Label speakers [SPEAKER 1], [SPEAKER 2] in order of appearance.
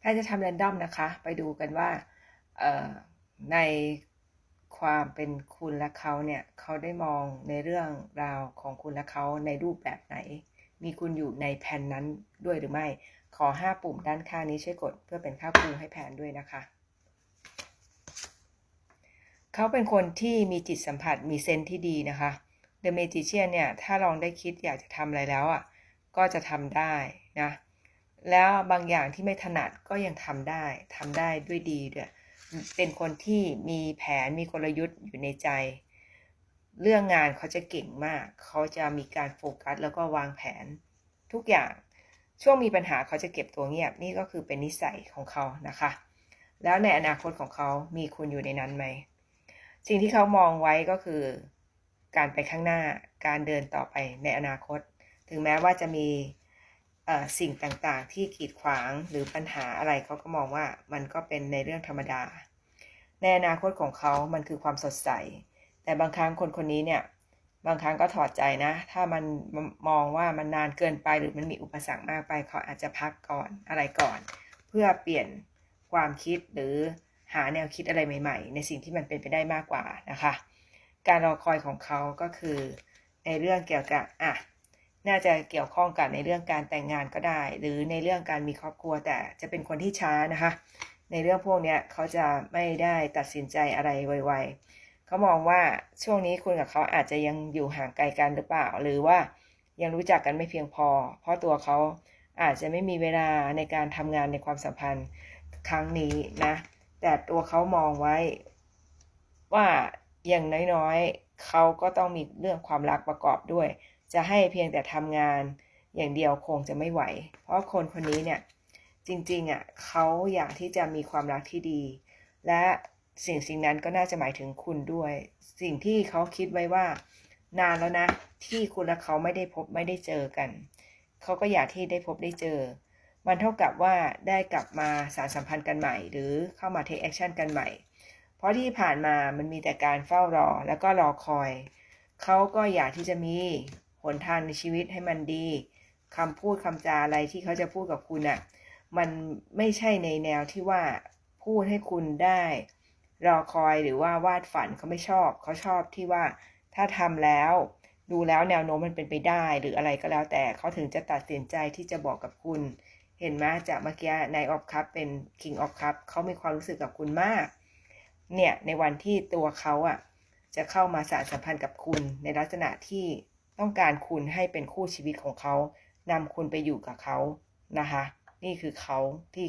[SPEAKER 1] แพทย์จะทำแรนดอมนะคะ ไปดูกันว่าในความเป็นคุณและเขาเนี่ยเขาได้มองในเรื่องราวของคุณและเขาในรูปแบบไหน มีคุณอยู่ในแผนนั้นด้วยหรือไม่ ขอ 5 ปุ่มด้านข้างนี้ช่วยกด เพื่อเป็นค่าครูให้แผนด้วยนะคะ เขาเป็นคนที่มีจิตสัมผัสมีเซนที่ดีนะคะ The Magician เนี่ย ถ้าลองได้คิดอยากจะทำอะไรแล้วอะก็จะทำได้นะ แล้วบางอย่างที่ไม่ถนัดก็ยังทำได้ทำได้ด้วยดีด้วยเป็นคนที่มีแผนมีกลยุทธ์อยู่ในใจ เรื่องงานเขาจะเก่งมาก เขาจะมีการโฟกัส แล้วก็วางแผนทุกอย่าง ช่วงมีปัญหาเขาจะเก็บตัวเงียบนี่ก็คือเป็นนิสัยของเขานะคะ แล้วในอนาคตของเขามีคุณอยู่ในนั้นไหมสิ่งที่เขามองไว้ก็คือ การไปข้างหน้าการเดินต่อไปในอนาคต ถึงแม้ว่าจะมี สิ่งต่างๆ ที่กีดขวางหรือปัญหาอะไรเขาก็มองว่ามันก็เป็นในเรื่องธรรมดา ในอนาคตของเขามันคือความสดใส แต่บางครั้งคนคนนี้เนี่ยบางครั้งก็ถอดใจนะ ถ้ามันมองว่ามันนานเกินไปหรือมันมีอุปสรรคมากไปเขาอาจจะพักก่อนอะไรก่อน เพื่อเปลี่ยนความคิดหรือหาแนวคิดอะไรใหม่ ๆ ในสิ่งที่มันเป็นไปได้มากกว่านะคะ การรอคอยของเขาก็คือในเรื่องเกี่ยวกับอะ น่าจะเกี่ยวข้องกับในเรื่องการแต่งงานก็ได้ หรือในเรื่องการมีครอบครัวแต่จะเป็นคนที่ช้านะคะ ในเรื่องพวกนี้เขาจะไม่ได้ตัดสินใจอะไรไวๆเขามองว่าช่วงนี้คุณกับเขาอาจจะยังอยู่ห่างไกลกันหรือเปล่า หรือว่ายังรู้จักกันไม่เพียงพอ เพราะตัวเขาอาจจะไม่มีเวลาในการทำงานในความสัมพันธ์ครั้งนี้นะ แต่ตัวเขามองไว้ว่าอย่างน้อยๆเขาก็ต้องมีเรื่องความรักประกอบด้วย จะให้เพียงแต่ทำงานอย่างเดียวคงจะไม่ไหว เพราะคนคนนี้เนี่ยจริงๆอะเขาอยากที่จะมีความรักที่ดี และสิ่งสิ่งนั้นก็น่าจะหมายถึงคุณด้วย สิ่งที่เขาคิดไว้ว่า นานแล้วนะ ที่คุณและเขาไม่ได้พบไม่ได้เจอกัน เขาก็อยากที่ได้พบได้เจอ มันเท่ากับว่าได้กลับมาสารสัมพันธ์กันใหม่ หรือเข้ามาเทคแอคชั่นกันใหม่ เพราะที่ผ่านมามันมีแต่การเฝ้ารอแล้วก็รอคอย เขาก็อยากที่จะมี หนทางในชีวิตให้มันดีคำพูดคำจาอะไรที่เขาจะพูดกับคุณอะ่ะ มันไม่ใช่ในแนวที่ว่าพูดให้คุณได้ รอคอยหรือว่าวาดฝันเขาไม่ชอบ เขาชอบที่ว่าถ้าทำแล้ว ดูแล้วแนวโน้มมันเป็นไปได้ หรืออะไรก็แล้วแต่เขาถึงจะตัดสินใจที่จะบอกกับคุณ เห็นไหมจากเมื่อกี้ในออฟคัพเป็น King of Cup เขามีความรู้สึกกับคุณมาก เนี่ยในวันที่ตัวเขาอะจะเข้ามาสานสัมพันธ์กับคุณในลักษณะที่ ต้องการคุณให้เป็นคู่ชีวิตของเขานำคุณไปอยู่กับเขานะคะ นี่คือเขาที่